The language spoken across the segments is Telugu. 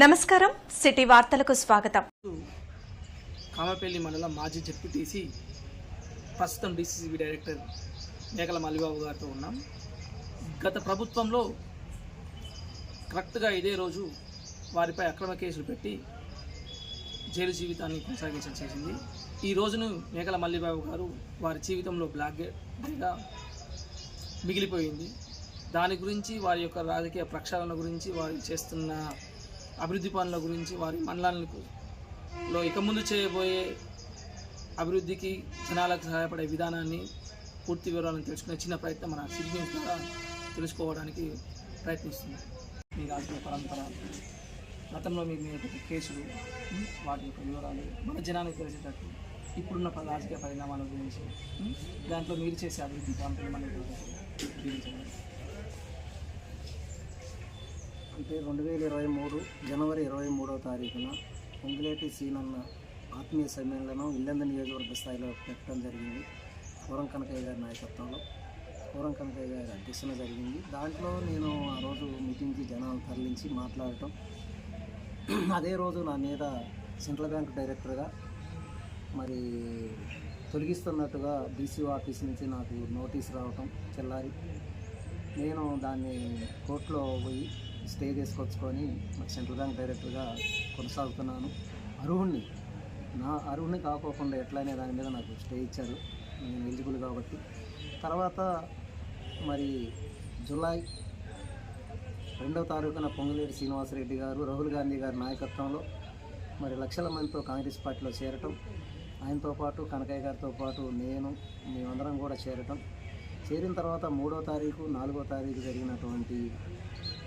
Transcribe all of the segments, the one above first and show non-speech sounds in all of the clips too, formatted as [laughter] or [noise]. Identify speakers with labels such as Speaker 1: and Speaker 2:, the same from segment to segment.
Speaker 1: నమస్కారం సిటీ వార్తలకు స్వాగతం.
Speaker 2: కామపల్లి మండలం మాజీ జడ్పీటీసీ ప్రస్తుతం డీసీసీబీ డైరెక్టర్ మేకల మల్లిబాబు గారితో ఉన్నాం. గత ప్రభుత్వంలో కరెక్ట్గా ఇదే రోజు వారిపై అక్రమ కేసులు పెట్టి జైలు జీవితాన్ని కొనసాగించడం చేసింది. ఈ రోజును మేకల మల్లిబాబు గారు వారి జీవితంలో బ్లాక్ డేగా మిగిలిపోయింది. దాని గురించి వారి యొక్క రాజకీయ ప్రక్షాళన గురించి వారు చేస్తున్న అభివృద్ధి పనుల గురించి వారి మండలాలకు లో ఇక ముందు చేయబోయే అభివృద్ధికి జనాలకు సహాయపడే విధానాన్ని పూర్తి వివరాలను తెలుసుకునే చిన్న ప్రయత్నం మన సిటీ న్యూస్ ద్వారా తెలుసుకోవడానికి ప్రయత్నిస్తుంది మీ రాజకీయ పరంపర గతంలో మీ మీద కేసులు వాటి యొక్క వివరాలు మన జనానికి తెలిసేటట్టు ఇప్పుడున్న రాజకీయ పరిణామాల గురించి దాంట్లో మీరు చేసే అభివృద్ధి ప్రాంతాలు మనకి వివరించండి.
Speaker 3: అంటే రెండు వేల ఇరవై మూడు జనవరి ఇరవై మూడవ తారీఖున పొంగులేటి సీనన్న ఆత్మీయ సమ్మేళనం ఇల్లంద నియోజకవర్గ స్థాయిలో పెట్టడం జరిగింది. పూరం కనకయ్య గారి నాయకత్వంలో పూరం కనకయ్య గారి అధ్యక్షన జరిగింది. దాంట్లో నేను ఆ రోజు మీటింగ్కి జనాలు తరలించి మాట్లాడటం. అదే రోజు నా మీద సెంట్రల్ బ్యాంక్ డైరెక్టర్గా మరి తొలగిస్తున్నట్టుగా డీసీ ఆఫీస్ నుంచి నాకు నోటీస్ రావటం చెల్లారి. నేను దాన్ని కోర్టులో పోయి స్టే చేసుకొచ్చుకొని మరి సెంట్రల్ బ్యాంక్ డైరెక్టర్గా కొనసాగుతున్నాను. అర్హుణ్ణి నా అర్హుణ్ణి కాకోకుండా ఎట్లయినా దాని మీద నాకు స్టే ఇచ్చారు. నేను ఎలిజిబుల్ కాబట్టి. తర్వాత మరి జూలై రెండవ తారీఖున పొంగులేటి శ్రీనివాసరెడ్డి గారు రాహుల్ గాంధీ గారి నాయకత్వంలో మరి లక్షల మందితో కాంగ్రెస్ పార్టీలో చేరటం. ఆయనతో పాటు కనకయ్య గారితో పాటు నేను మేమందరం కూడా చేరటం. చేరిన తర్వాత మూడో తారీఖు నాలుగో తారీఖు జరిగినటువంటి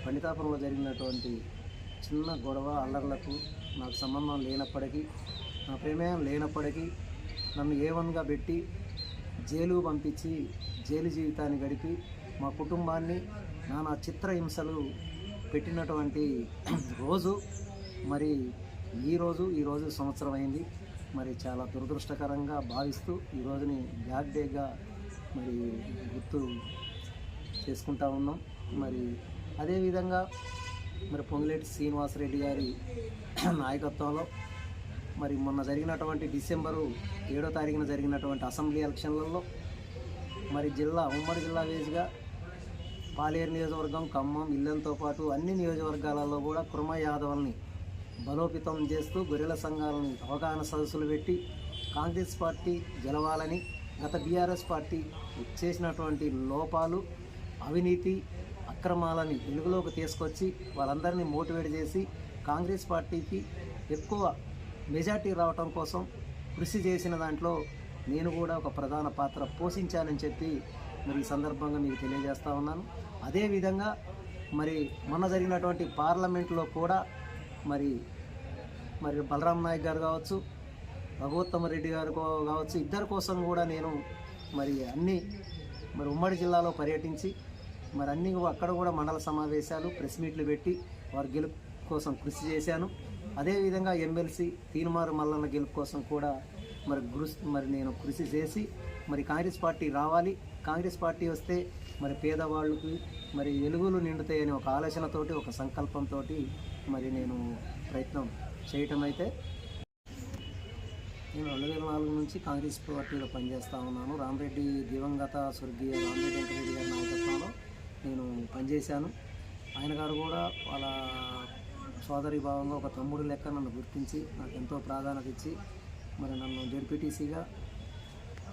Speaker 3: పండితాపురంలో జరిగినటువంటి చిన్న గొడవ అల్లర్లకు నాకు సంబంధం లేనప్పటికీ నా ప్రమేయం లేనప్పటికీ నన్ను ఏ వన్గా పెట్టి జైలు పంపించి జైలు జీవితాన్ని గడిపి మా కుటుంబాన్ని నానా చిత్రహింసలు పెట్టినటువంటి రోజు. మరి ఈరోజు ఈరోజు సంవత్సరం అయింది. మరి చాలా దురదృష్టకరంగా భావిస్తూ ఈ రోజుని బ్యాక్ డేగా మరి గుర్తు చేసుకుంటా ఉన్నాం. మరి అదేవిధంగా మరి పొంగిలేటి శ్రీనివాసరెడ్డి గారి [clears throat] నాయకత్వంలో మరి మొన్న జరిగినటువంటి డిసెంబరు ఏడో తారీఖున జరిగినటువంటి అసెంబ్లీ ఎలక్షన్లలో మరి జిల్లా ఉమ్మడి జిల్లా వేజ్గా పాలేరు నియోజకవర్గం ఖమ్మం ఇల్లంతో పాటు అన్ని నియోజకవర్గాలలో కూడా కుర్మ యాదవుల్ని బలోపేతం చేస్తూ గొర్రెల సంఘాలని అవగాహన సదస్సులు పెట్టి కాంగ్రెస్ పార్టీ గెలవాలని గత బీఆర్ఎస్ పార్టీ చేసినటువంటి లోపాలు అవినీతి అక్రమాలని వెలుగులోకి తీసుకొచ్చి వాళ్ళందరినీ మోటివేట్ చేసి కాంగ్రెస్ పార్టీకి ఎక్కువ మెజార్టీ రావటం కోసం కృషి చేసిన దాంట్లో నేను కూడా ఒక ప్రధాన పాత్ర పోషించానని చెప్పి మరి ఈ సందర్భంగా మీకు తెలియజేస్తూ ఉన్నాను. అదేవిధంగా మరి మొన్న జరిగినటువంటి పార్లమెంట్లో కూడా మరి మరి బలరాం నాయక్ గారు కావచ్చు రఘుత్తమ రెడ్డి గారు కావచ్చు ఇద్దరి కోసం కూడా నేను మరి అన్ని మరి ఉమ్మడి జిల్లాలో పర్యటించి మరి అన్ని అక్కడ కూడా మండల సమావేశాలు ప్రెస్ మీట్లు పెట్టి వారి గెలుపు కోసం కృషి చేశాను. అదేవిధంగా ఎమ్మెల్సీ తీనుమారు మల్లన్న గెలుపు కోసం కూడా మరి కృషి మరి నేను కృషి చేసి మరి కాంగ్రెస్ పార్టీ రావాలి. కాంగ్రెస్ పార్టీ వస్తే మరి పేదవాళ్ళకి మరి ఎలుగులు నిండుతాయని ఒక ఆలోచనతోటి ఒక సంకల్పంతో మరి నేను ప్రయత్నం చేయటం అయితే నేను రెండు వేల నాలుగు నుంచి కాంగ్రెస్ పార్టీలో పనిచేస్తూ ఉన్నాను. రామరెడ్డి దివంగత స్వర్గీయ రామరెడ్డి వెంకటరెడ్డి గారి నేను పనిచేశాను. ఆయన గారు కూడా వాళ్ళ సోదరి భావంగా ఒక తమ్ముడు లెక్క నన్ను గుర్తించి నాకు ఎంతో ప్రాధాన్యత ఇచ్చి మరి నన్ను జడ్పీటీసీగా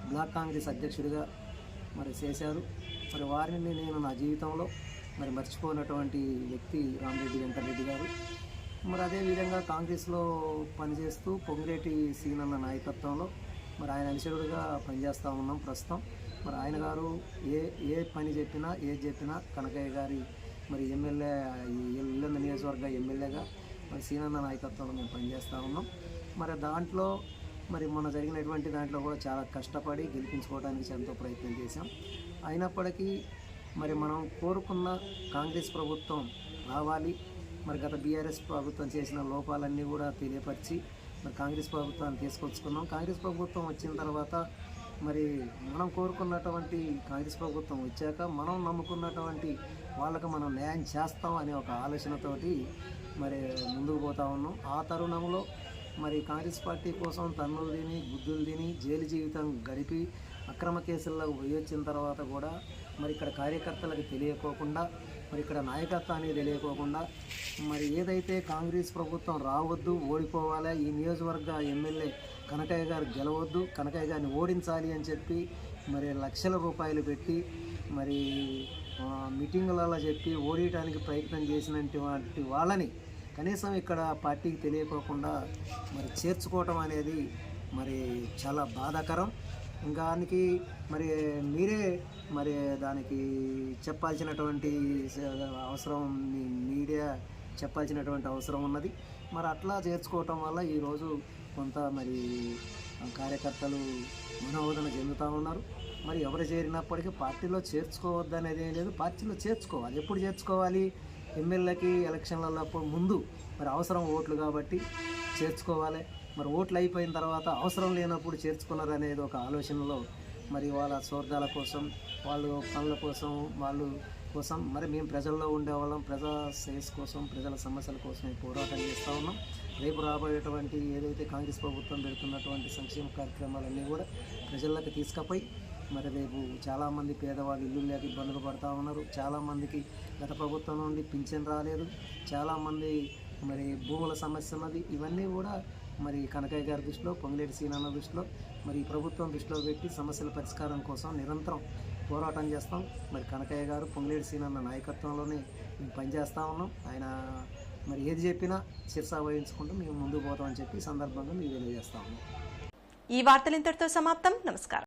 Speaker 3: బ్లాక్ కాంగ్రెస్ అధ్యక్షుడిగా మరి చేశారు. మరి వారిని నేను నా జీవితంలో మరి మర్చిపోయినటువంటి వ్యక్తి రామరెడ్డి వెంకటరెడ్డి గారు. మరి అదేవిధంగా కాంగ్రెస్లో పనిచేస్తూ పొంగిరెడ్డి సీనన్న నాయకత్వంలో మరి ఆయన అనుచరుడుగా పనిచేస్తూ ఉన్నాం ప్రస్తుతం. మరి ఆయన గారు ఏ ఏ పని చెప్పినా ఏది చెప్పినా కనకయ్య గారి మరి ఎమ్మెల్యే ఇల్లంద నియోజకవర్గ ఎమ్మెల్యేగా మరి సీనన్న నాయకత్వంలో మేము పనిచేస్తూ ఉన్నాం. మరి దాంట్లో మరి మొన్న జరిగినటువంటి దాంట్లో కూడా చాలా కష్టపడి గెలిపించుకోవడానికి ఎంతో ప్రయత్నం చేశాం. అయినప్పటికీ మరి మనం కోరుకున్న కాంగ్రెస్ ప్రభుత్వం రావాలి. మరి గత బీఆర్ఎస్ ప్రభుత్వం చేసిన లోపాలన్నీ కూడా తెలియపరిచి మరి కాంగ్రెస్ ప్రభుత్వాన్ని తీసుకొచ్చుకున్నాం. కాంగ్రెస్ ప్రభుత్వం వచ్చిన తర్వాత మరి మనం కోరుకున్నటువంటి కాంగ్రెస్ ప్రభుత్వం వచ్చాక మనం నమ్ముకున్నటువంటి వాళ్ళకు మనం న్యాయం చేస్తాం అనే ఒక ఆలోచనతోటి మరి ముందుకు పోతా ఉన్నాం. ఆ తరుణంలో మరి కాంగ్రెస్ పార్టీ కోసం తన్నులు తిని గుద్దులు తిని జైలు జీవితం గడిపి అక్రమ కేసుల్లో పోయి వచ్చిన తర్వాత కూడా మరి ఇక్కడ కార్యకర్తలకు తెలియకోకుండా మరి ఇక్కడ నాయకత్వానికి తెలియకోకుండా మరి ఏదైతే కాంగ్రెస్ ప్రభుత్వం రావద్దు ఓడిపోవాలి ఈ నియోజకవర్గ ఎమ్మెల్యే కనకయ్య గారు గెలవద్దు కనకయ్య గారిని ఓడించాలి అని చెప్పి మరి లక్షల రూపాయలు పెట్టి మరి మీటింగులలో చెప్పి ఓడియటానికి ప్రయత్నం చేసినటువంటి వాళ్ళని కనీసం ఇక్కడ పార్టీకి తెలియకోకుండా మరి చేర్చుకోవటం అనేది మరి చాలా బాధాకరం. ఇంకానికి మరి మీరే మరి దానికి చెప్పాల్సినటువంటి అవసరం మీడియా చెప్పాల్సినటువంటి అవసరం ఉన్నది. మరి అట్లా చేర్చుకోవటం వల్ల ఈరోజు కొంత మరి కార్యకర్తలు మనోవేదన చెందుతూ ఉన్నారు. మరి ఎవరు చేరినప్పటికీ పార్టీలో చేర్చుకోవద్దు అనేది ఏం లేదు. పార్టీలో చేర్చుకోవాలి. ఎప్పుడు చేర్చుకోవాలి? ఎమ్మెల్యేకి ఎలక్షన్లలో ముందు మరి అవసరం ఓట్లు కాబట్టి చేర్చుకోవాలి. మరి ఓట్లు అయిపోయిన తర్వాత అవసరం లేనప్పుడు చేర్చుకున్నారు అనేది ఒక ఆలోచనలో మరి వాళ్ళ స్వర్గాల కోసం వాళ్ళు పనుల కోసం వాళ్ళు కోసం మరి మేము ప్రజల్లో ఉండేవాళ్ళం. ప్రజా శ్రేయస్ కోసం ప్రజల సమస్యల కోసం పోరాటం చేస్తూ ఉన్నాం. రేపు రాబోయేటువంటి ఏదైతే కాంగ్రెస్ ప్రభుత్వం పెడుతున్నటువంటి సంక్షేమ కార్యక్రమాలన్నీ కూడా ప్రజల్లోకి తీసుకపోయి మరి రేపు చాలామంది పేదవాళ్ళు ఇల్లు లేక ఇబ్బందులు పడుతూ ఉన్నారు. చాలామందికి గత ప్రభుత్వం నుండి పింఛన్ రాలేదు. చాలామంది మరి భూముల సమస్య ఉన్నది ఇవన్నీ కూడా మరి కనకయ్య గారి దృష్టిలో పొంగిలేటి సీనాన్న దృష్టిలో మరి ప్రభుత్వం దృష్టిలో పెట్టి సమస్యల పరిష్కారం కోసం నిరంతరం పోరాటం చేస్తాం. మరి కనకయ్య గారు పొంగిలేటి సీనాన్న నాయకత్వంలోనే మేము పనిచేస్తూ ఉన్నాం. ఆయన మరి ఏది చెప్పినా శిరసా వహించుకుంటూ మేము ముందుకు పోతామని చెప్పి సందర్భంగా మీకు తెలియజేస్తా ఉన్నాం.
Speaker 1: ఈ వార్తలు ఇంతటితో సమాప్తం. నమస్కారం.